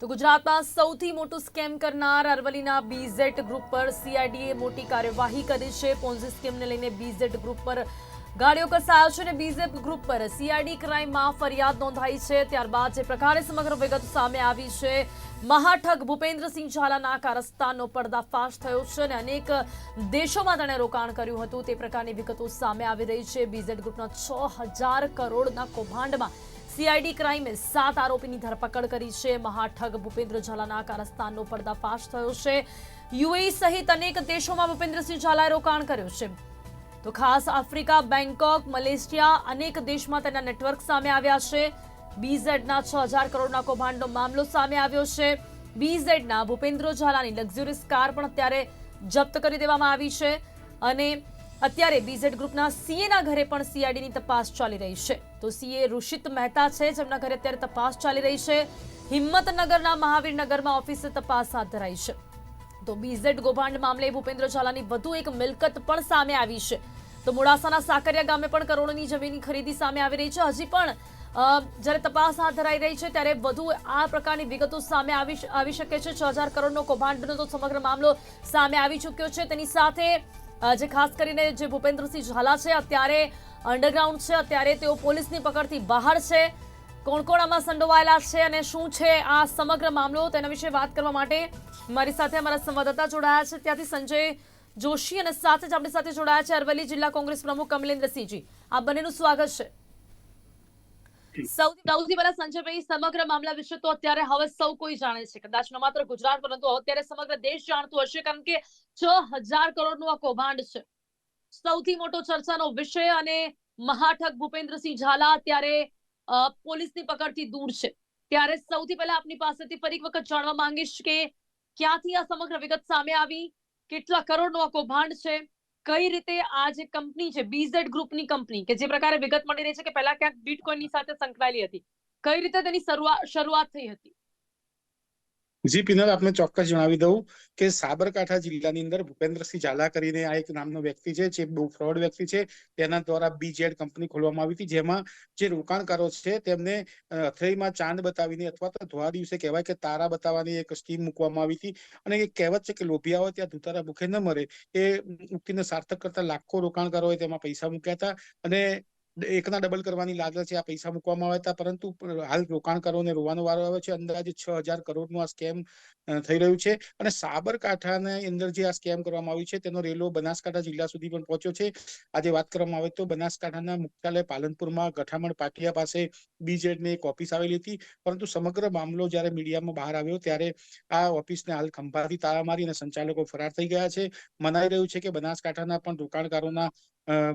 તો ગુજરાતમાં સૌથી મોટું સ્કેમ કરનાર અરવલીના બીઝેટ ગ્રુપ પર સીઆઈડીએ મોટી કાર્યવાહી કરી છે. પોન્ઝી સ્કીમને લઈને બીઝેટ ગ્રુપ પર ગાડીઓ કસાયો છે અને બીઝેટ ગ્રુપ પર સીઆઈડી ક્રાઇમમાં ફરિયાદ નોંધાઈ છે. ત્યારબાદ જે પ્રકારે સમગ્ર વિગત સામે આવી છે. મહાઠગ ભૂપેન્દ્રસિંહ ઝાલાના કારસ્તાનનો પર્દાફાશ થયો છે અને અનેક દેશોમાં તેણે રોકાણ કર્યું હતું. તે પ્રકારની વિગતો સામે આવી રહી છે. બીઝેટ ગ્રુપના છ હજાર કરોડના કૌભાંડમાં સીઆઈડી ક્રાઇમે સાત આરોપીની ધરપકડ કરી છે. મહાઠગ ભૂપેન્દ્ર ઝાલાના કારસ્તાનનો પર્દાફાશ થયો છે. યુએઈ સહિત અનેક દેશોમાં ભૂપેન્દ્રસિંહ ઝાલાએ રોકાણ કર્યું છે. તો ખાસ આફ્રિકા બેંકોક મલેશિયા અનેક દેશમાં તેના નેટવર્ક સામે આવ્યા છે. બીઝેડના છ હજાર કરોડના કૌભાંડનો મામલો સામે આવ્યો છે. બીઝેડના ભૂપેન્દ્ર ઝાલાની લક્ઝુરિયસ કાર પણ અત્યારે જપ્ત કરી દેવામાં આવી છે. અને અત્યારે બીઝેડ ગ્રુપના સીએના ઘરે પણ સીઆઈડીની તપાસ ચાલી રહી છે. તો સીએ ઋષિત મહેતા છે, જેમના ઘરે અત્યારે તપાસ ચાલી રહી છે. હિંમતનગરના મહાવીરનગરમાં ઓફિસે તપાસ હાથ ધરાઈ છે. તો બીઝેડ ગોભાંડ મામલે ભૂપેન્દ્ર ઝાલાની વધુ એક મિલકત પણ સામે આવી છે. તો મોડાસાના સાકરિયા ગામે પણ કરોડોની જમીનની ખરીદી સામે આવી રહી છે. હજી પણ જ્યારે તપાસ હાથ ધરાઈ રહી છે, ત્યારે વધુ આ પ્રકારની વિગતો સામે આવી શકે છે. છ હજાર કરોડનો કૌભાંડનો તો સમગ્ર મામલો સામે આવી ચૂક્યો છે. તેની સાથે જે ખાસ કરીને જે ભૂપેન્દ્રસિંહ ઝાલા છે, અત્યારે અંડરગ્રાઉન્ડ છે, અત્યારે તેઓ પોલીસની પકડથી બહાર છે. કોણ કોણ આમાં સંડોવાયેલા છે અને શું છે આ સમગ્ર મામલો? તેના વિશે વાત કરવા માટે મારી સાથે અમારા સંવાદદાતા જોડાયા છે. ત્યાંથી સંજય જોશી અને સાથે જ આપણી સાથે જોડાયા છે અરવલ્લી જિલ્લા કોંગ્રેસ પ્રમુખ કમલેન્દ્રસિંહજી. આ બંનેનું સ્વાગત છે. સૌથી સૌથી પહેલા સંજયભાઈ સમગ્ર મામલા વિશે તો અત્યારે હવે સૌ કોઈ જાણે છે. કદાચ ન માત્ર ગુજરાત, પરંતુ અત્યારે સમગ્ર દેશ જાણતું હશે, કારણ કે છ હજાર કરોડનું આ કૌભાંડ છે. સૌથી મોટો ચર્ચાનો વિષય અને મહાઠક ભૂપેન્દ્રસિંહ ઝાલા અત્યારે પોલીસની પકડથી દૂર છે. ત્યારે સૌથી પહેલા આપની પાસેથી ફરી વખત જાણવા માંગીશ કે ક્યાંથી આ સમગ્ર વિગત સામે આવી? કેટલા કરોડનો આ કૌભાંડ છે? કઈ રીતે આ જે કંપની છે બીઝેડ ગ્રુપની કંપની, કે જે પ્રકારે વિગત મળી રહી છે કે પહેલા ક્યાંક બિટકોઈનની સાથે સંકળાયેલી હતી. કઈ રીતે તેની શરૂઆત શરૂઆત થઈ હતી? જી પિનલ, આપને ચોક્કસ જણાવી દઉં કે સાબરકાંઠા જિલ્લાની અંદર ભૂપેન્દ્રસિંહ ઝાલા કરીને આ એક નામનો વ્યક્તિ છે, જે બહુ ફ્રોડ વ્યક્તિ છે. તેના દ્વારા બીજેડ કંપની ખોલવામાં આવી હતી, જેમાં જે રોકાણકારો છે તેમને અથડાઈમાં ચાંદ બતાવીને અથવા તો ધોળા દિવસે કહેવાય કે તારા બતાવવાની એક સ્કીમ મૂકવામાં આવી હતી. અને એ કહેવત છે કે લોભિયા હોય ત્યાં ધુતારા ભૂખે ન મરે. એ ઉક્તિને સાર્થક કરતા લાખો રોકાણકારોએ તેમાં પૈસા મૂક્યા હતા. અને એકના ડબલ કરવાની લાલચે આ પૈસા મૂકવામાં આવ્યા હતા, પરંતુ હાલ રોકાણકારોને રોવાનો વારો આવ્યો છે, અંદાજે છ હજાર કરોડનું આ સ્કેમ થઈ રહ્યું છે. અને સાબરકાંઠાને અંદર જે આ સ્કેમ કરવામાં આવ્યું છે, તેનો રેલો બનાસકાંઠા જિલ્લા સુધી પણ પહોંચ્યો છે. આજે વાત કરવામાં આવે તો બનાસકાંઠાના મુખ્યાલય પાલનપુરમાં ગઠામણ પાટિયા પાસે બીજેડની એક ઓફિસ આવેલી હતી. પરંતુ સમગ્ર મામલો જ્યારે મીડિયામાં બહાર આવ્યો, ત્યારે આ ઓફિસને હાલ ખંભાથી તાળા મારી અને સંચાલકો ફરાર થઈ ગયા છે. મનાઈ રહ્યું છે કે બનાસકાંઠાના પણ રોકાણકારોના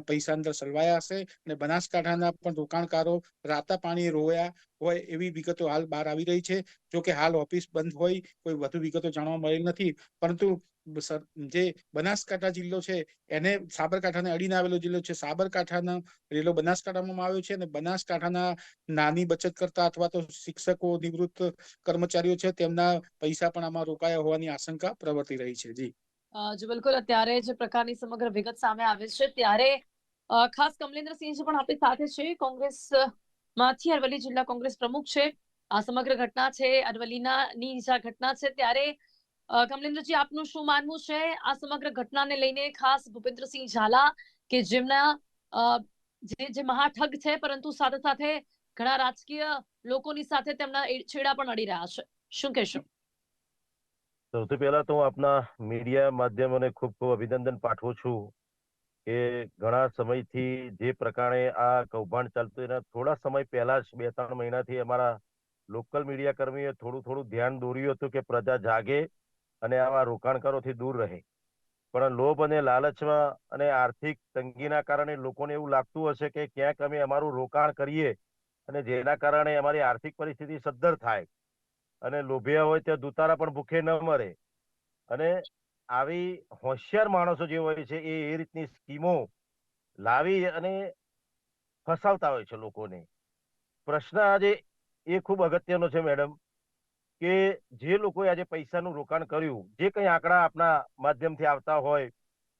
પૈસા અંદર સલવાયા હશે અને બનાસકાંઠાના પણ રોકાણકારો રાતા પાણી રોયા હોય એવી વિગતો હાલ બહાર આવી રહી છે. જો કે હાલ ઓફિસ બંધ હોય કોઈ વધુ વિગતો જાણવા મળેલ નથી. પરંતુ જે બનાસકાંઠા જિલ્લો છે એને સાબરકાંઠાને અડીને આવેલો જિલ્લો છે. સાબરકાંઠાનો રેલો બનાસકાંઠામાં આવ્યો છે અને બનાસકાંઠાના નાની બચત કરતા અથવા તો શિક્ષકો, નિવૃત્ત કર્મચારીઓ છે તેમના પૈસા પણ આમાં રોકાયા હોવાની આશંકા પ્રવર્તી રહી છે. જી. જી બિલકુલ અત્યારે જે પ્રકારની સમગ્ર વિગત સામે આવે છે, ત્યારે ખાસ કમલેન્દ્રસિંહજી પણ આપણી સાથે છે. કોંગ્રેસમાંથી અરવલ્લી જિલ્લા કોંગ્રેસ પ્રમુખ છે. આ સમગ્ર ઘટના છે અરવલ્લીના ની જે ઘટના છે ત્યારે કમલેન્દ્રજી આપનું શું માનવું છે? આ સમગ્ર ઘટનાને લઈને ખાસ ભૂપેન્દ્રસિંહ ઝાલા કે જેમના જે જે મહાઠગ છે, પરંતુ સાથે સાથે ઘણા રાજકીય લોકોની સાથે તેમના છેડા પણ અડી રહ્યા છે. શું કહેશો? સૌથી પહેલા તો હું આપના મીડિયા માધ્યમોને ખૂબ ખૂબ અભિનંદન પાઠવું છું કે ઘણા સમયથી જે પ્રકારે આ કૌભાંડ ચાલતું એના થોડા સમય પહેલા જ બે ત્રણ મહિનાથી અમારા લોકલ મીડિયા કર્મીએ થોડું થોડું ધ્યાન દોર્યું હતું કે પ્રજા જાગે અને આવા રોકાણકારોથી દૂર રહે. પણ લોભ અને લાલચમાં અને આર્થિક તંગીના કારણે લોકોને એવું લાગતું હશે કે ક્યાંક અમે અમારું રોકાણ કરીએ અને જેના કારણે અમારી આર્થિક પરિસ્થિતિ સદ્ધર થાય. અને લોભિયા હોય ત્યાં દુતારા પણ ભૂખે ન મરે. અને આવી હોશિયાર માણસો જે હોય છે, એ એ રીતની સ્કીમો લાવી અને ફસાવતા હોય છે લોકોને. પ્રશ્ન આજે એ ખૂબ અગત્યનો છે મેડમ, કે જે લોકોએ આજે પૈસાનું રોકાણ કર્યું, જે કંઈ આંકડા આપના માધ્યમથી આવતા હોય,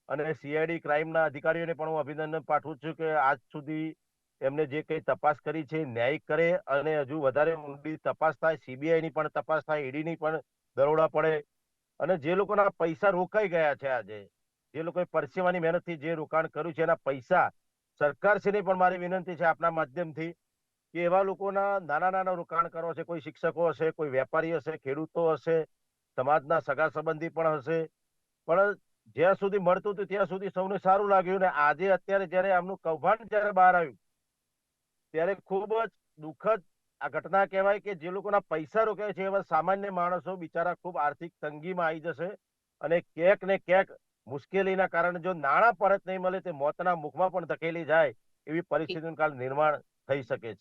અને સીઆઈડી ક્રાઇમના અધિકારીઓને પણ હું અભિનંદન પાઠવું છું કે આજ સુધી એમને જે કઈ તપાસ કરી છે ન્યાયિક કરે અને હજુ વધારે ઊંડી તપાસ થાય સીબીઆઈ ની પણ તપાસ થાય ઈડી ની પણ દરોડા પડે. અને જે લોકોના પૈસા રોકાઈ ગયા છે આજે, જે લોકોએ પરસેવાની મહેનતથી જે રોકાણ કર્યું છે એના પૈસા સરકારશ્રીને પણ મારી વિનંતી છે આપના માધ્યમથી કે એવા લોકોના નાના નાના રોકાણ કરો છે કોઈ શિક્ષકો હશે, કોઈ વેપારી હશે, ખેડૂતો હશે, સમાજના સગા સંબંધી પણ હશે. પણ જ્યાં સુધી મળતું હતું ત્યાં સુધી સૌને સારું લાગ્યું ને આજે અત્યારે જ્યારે આમનું કૌભાંડ જયારે બહાર આવ્યું ત્યારે ખૂબ જ દુઃખદ આ ઘટના કહેવાય કે જે લોકોના પૈસા રોકાય છે એવા સામાન્ય માણસો બિચારા ખૂબ આર્થિક તંગીમાં આવી જશે અને ક્યાંક ને ક્યાંક મુશ્કેલીના કારણે જો નાણાં પરત નહીં મળે તે મોતના મુખમાં પણ ધકેલી જાય એવી પરિસ્થિતિનું કાલ નિર્માણ થઈ શકે છે.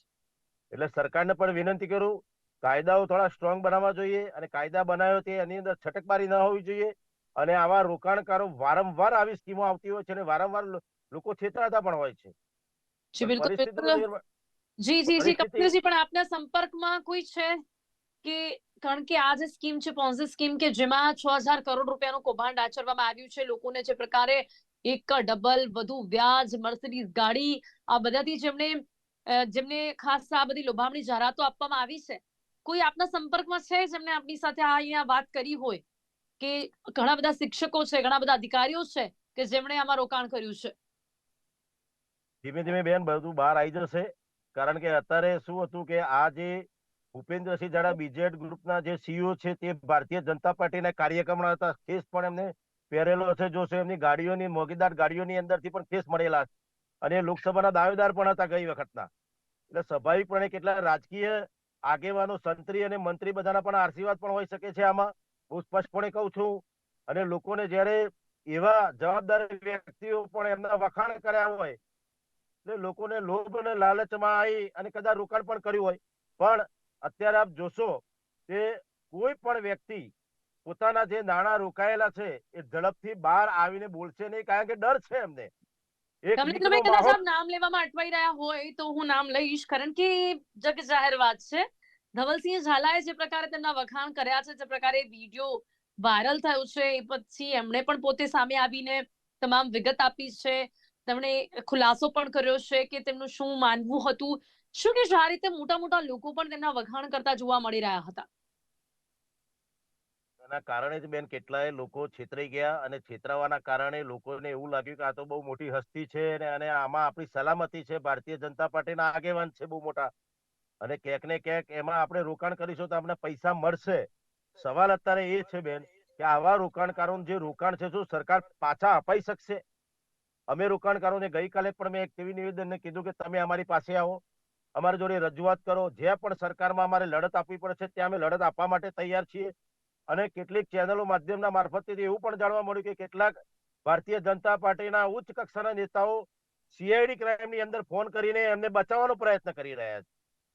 એટલે સરકારને પણ વિનંતી કરું કાયદાઓ થોડા સ્ટ્રોંગ બનાવવા જોઈએ અને કાયદા બનાવ્યો તે એની અંદર છટકબારી ન હોવી જોઈએ અને આવા રોકાણકારો વારંવાર આવી સ્કીમો આવતી હોય છે અને વારંવાર લોકો છેતરાતા પણ હોય છે. જી જી જી કપિલજી પણ આપના સંપર્કમાં કોઈ છે કે કારણ કે આ જે સ્કીમ છે પોન્ઝી સ્કીમ કે જેમાં છ હજાર કરોડ રૂપિયાનું કૌભાંડ આચરવામાં આવ્યું છે લોકોને જે પ્રકારે એક ડબલ વધુ વ્યાજ મર્સિડીઝ ગાડી આ બધાથી જેમને જેમને ખાસ આ બધી લોભામણી જાહેરાતો આપવામાં આવી છે. કોઈ આપના સંપર્કમાં છે જેમને આપની સાથે આ અહીંયા વાત કરી હોય? કે ઘણા બધા શિક્ષકો છે ઘણા બધા અધિકારીઓ છે કે જેમણે આમાં રોકાણ કર્યું છે? ધીમે ધીમે બેન બધું બહાર આવી જશે. કારણ કે અત્યારે શું હતું કે આ જે ભૂપેન્દ્રસિંહ જાડા બીજેડ ગ્રુપના જે સીઈઓ છે તે ભારતીય જનતા પાર્ટીના કાર્યક્રમના હતા. કેસ પણ એમને પહેરેલો છે જોશે. એમની ગાડીઓની, મોગીદાર ગાડીઓની અંદરથી પણ કેસ મળેલા છે. અને લોકસભાના દાવેદાર પણ હતા ગઈ વખતના. એટલે સ્વાભાવિકપણે કેટલા રાજકીય આગેવાનો, સંત્રી અને મંત્રી બધાના પણ આશીર્વાદ પણ હોઈ શકે છે આમાં. હું સ્પષ્ટપણે કહું છું, અને લોકોને જ્યારે એવા જવાબદાર વ્યક્તિઓ પણ એમના વખાણ કર્યા હોય લોકોને લોભ અને લાલચમાં આવી અને કદાચ રોકાણ પણ કર્યું હોય. પણ અત્યારે આપ જોશો કે કોઈ પણ વ્યક્તિ પોતાના જે નાણાં રોકાયેલા છે એ ઝડપથી બહાર આવીને બોલશે નહીં કારણ કે ડર છે એમને. કદાચ આપ નામ લેવામાં અટવાઈ રહ્યા હોય તો હું નામ લઈશ કારણ કે જગ જાહેર વાત છે. ધવલસિંહ ઝાલાએ જે પ્રકારે તેમના વખાણ કર્યા છે જે પ્રકારે વીડિયો વાયરલ થયો છે એ પછી એમણે પણ પોતે સામે આવીને તમામ વિગત આપી છે. તેમણે ખુલાસો પણ કર્યો છે કે તેમનું શું માનવું હતું? શું કે આ રીતે મોટા મોટા લોકો પણ તેમના વખાણ કરતા જોવા મળી રહ્યા હતા? એના કારણે જ બેન કેટલાય લોકો છેતરાઈ ગયા અને છેતરાવાના કારણે લોકોને એવું લાગ્યું કે આ તો બહુ મોટી હસ્તી છે અને આમાં આપણી સલામતી છે, ભારતીય જનતા પાર્ટીના આગેવાન છે બહુ મોટા. અને ક્યાંક ને ક્યાંક એમાં આપણે રોકાણ કરીશું તો આપણે પૈસા મળશે. સવાલ અત્યારે એ છે બેન કે આવા રોકાણકારોનું જે રોકાણ છે શું સરકાર પાછા અપાઈ શકશે? અમે રોકાણકારોને ગઈકાલે પણ મેં એક ટીવી નિવેદનને કીધું કે તમે અમારી પાસે આવો, અમારી જોડે રજૂઆત કરો, જે પણ સરકારમાં અમારે લડત આપવી પડે છે ત્યાં અમે લડત આપવા માટે તૈયાર છીએ. અને કેટલીક ચેનલો માધ્યમના મારફતથી એવું પણ જાણવા મળ્યું કે કેટલાક ભારતીય જનતા પાર્ટીના ઉચ્ચ કક્ષાના નેતાઓ સીઆઈડી ક્રાઇમની અંદર ફોન કરીને એમને બચાવવાનો પ્રયત્ન કરી રહ્યા છે.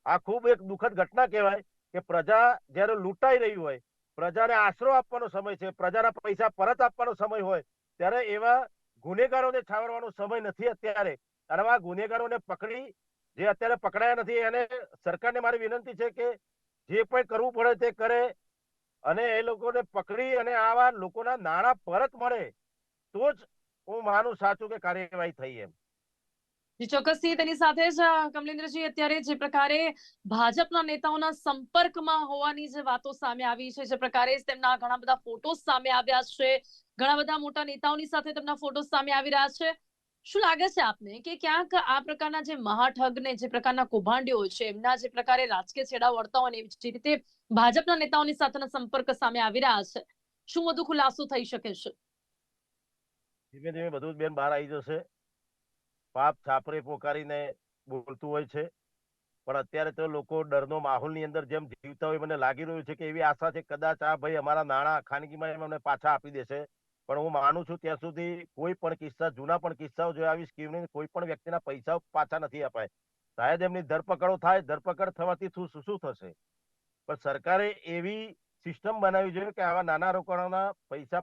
આ ખૂબ એક દુઃખદ ઘટના કહેવાય કે પ્રજા જ્યારે લૂંટાઈ રહી હોય, પ્રજાને આશરો આપવાનો સમય છે, પ્રજાના પૈસા પરત આપવાનો સમય હોય, ત્યારે એવા ગુનેગારોને છાવરવાનો સમય નથી અત્યારે. અને આ ગુનેગારોને પકડી, જે અત્યારે પકડાયા નથી, એને સરકારને મારી વિનંતી છે કે જે પણ કરવું પડે તે કરે અને એ લોકોને પકડી અને આવા લોકોના નાણાં પરત મળે, તો જ હું માનું સાચું કે કાર્યવાહી થઈ એમ. જી ચોક્કસથી તેની સાથે જ કમલેન્દ્રજી, અત્યારે જે પ્રકારે ભાજપના નેતાઓના સંપર્કમાં હોવાની જે વાતો સામે આવી છે, જે પ્રકારે તેમના ઘણા બધા ફોટોસ સામે આવ્યા છે, ઘણા બધા મોટા નેતાઓની સાથે તેમના ફોટોસ સામે આવી રહ્યા છે. શું લાગે છે આપને કે ક્યાંક આ પ્રકારના જે મહાઠગને જે પ્રકારના કૌભાંડીઓ છે, એમના જે પ્રકારે રાજકીય છેડા વળતા હોય જે રીતે ભાજપના નેતાઓની સાથેના સંપર્ક સામે આવી રહ્યા છે, શું વધુ ખુલાસો થઈ શકે છે? ધીમે ધીમે બધું બેન બહાર આવી જશે. પાપ છાપરે પોકારીને બોલતું હોય છે. પણ અત્યારે તો લોકો ડરનો માહોલની અંદર જેમ જીવતા હોય મને લાગી રહ્યું છે કે એવી આશા છે કદાચ આ ભાઈ અમારા નાણાં ખાનગીમાં એમ અમને પાછા આપી દેશે. પણ હું માનું છું ત્યાં સુધી કોઈ પણ કિસ્સા, જૂના પણ કિસ્સાઓ જો આવી સ્કીમની કોઈ પણ વ્યક્તિના પૈસા પાછા નથી અપાય. શાયદ એમની ધરપકડો થાય, ધરપકડ થવાથી શું શું થશે? પણ સરકારે એવી સિસ્ટમ બનાવી જોઈએ કે આવા નાના રોકાણોના પૈસા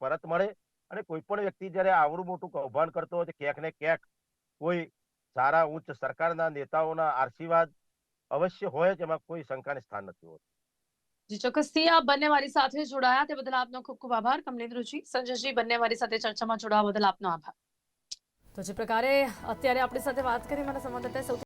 પરત મળે અને કોઈ પણ વ્યક્તિ જ્યારે આવડું મોટું કૌભાંડ કરતો હોય તો ક્યાંક ને ક્યાંક કોઈ સારા ઉચ્ચ સરકારના નેતાઓના આશીર્વાદ અવશ્ય હોય જ એમાં કોઈ શંકાને સ્થાન નથી હોતું. જી ચોક્કસથી આપ બંને મારી સાથે જોડાયા તે બદલ આપનો ખૂબ ખૂબ આભાર. કમલેન્દ્રજી સંજયજી બંને મારી સાથે ચર્ચામાં જોડાવા બદલ આપનો આભાર. તો જે પ્રકારે અત્યારે આપણી સાથે વાત કરી મને સંવાદદાતાએ સૌથી